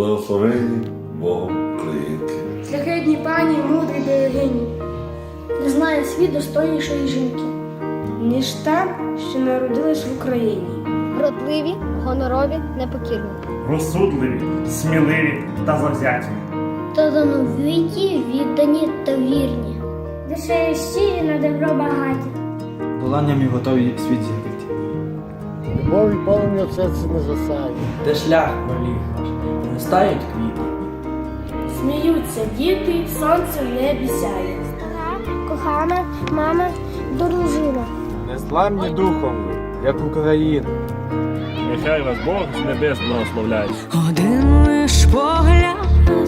благословені Богом Українки. Шляхетні пані, мудрі берегині, не знає світ достойнішої жінки, ніж та, що народилась в Україні. Вродливі, гонорові, непокірні, розсудливі, сміливі та завзяті, та талановиті, віддані та вірні, душею щирі на добро багаті, доланням і готові світ зігріти. Любов і серце не засає, де шлях поліг наш, квіти. Сміються діти, сонце в небі сяє. Кохана мама, дружина. Незламні духом ви, як Україна. Нехай вас Бог з небес благословляє. Один лиш погляд,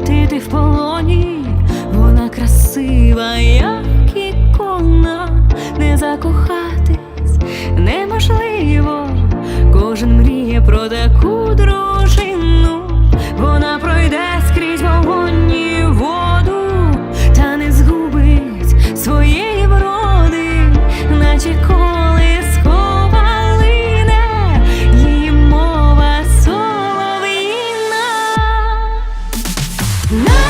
і ти в полоні, вона красива, як ікона, не закохатись неможливо, кожен мріє про таку No!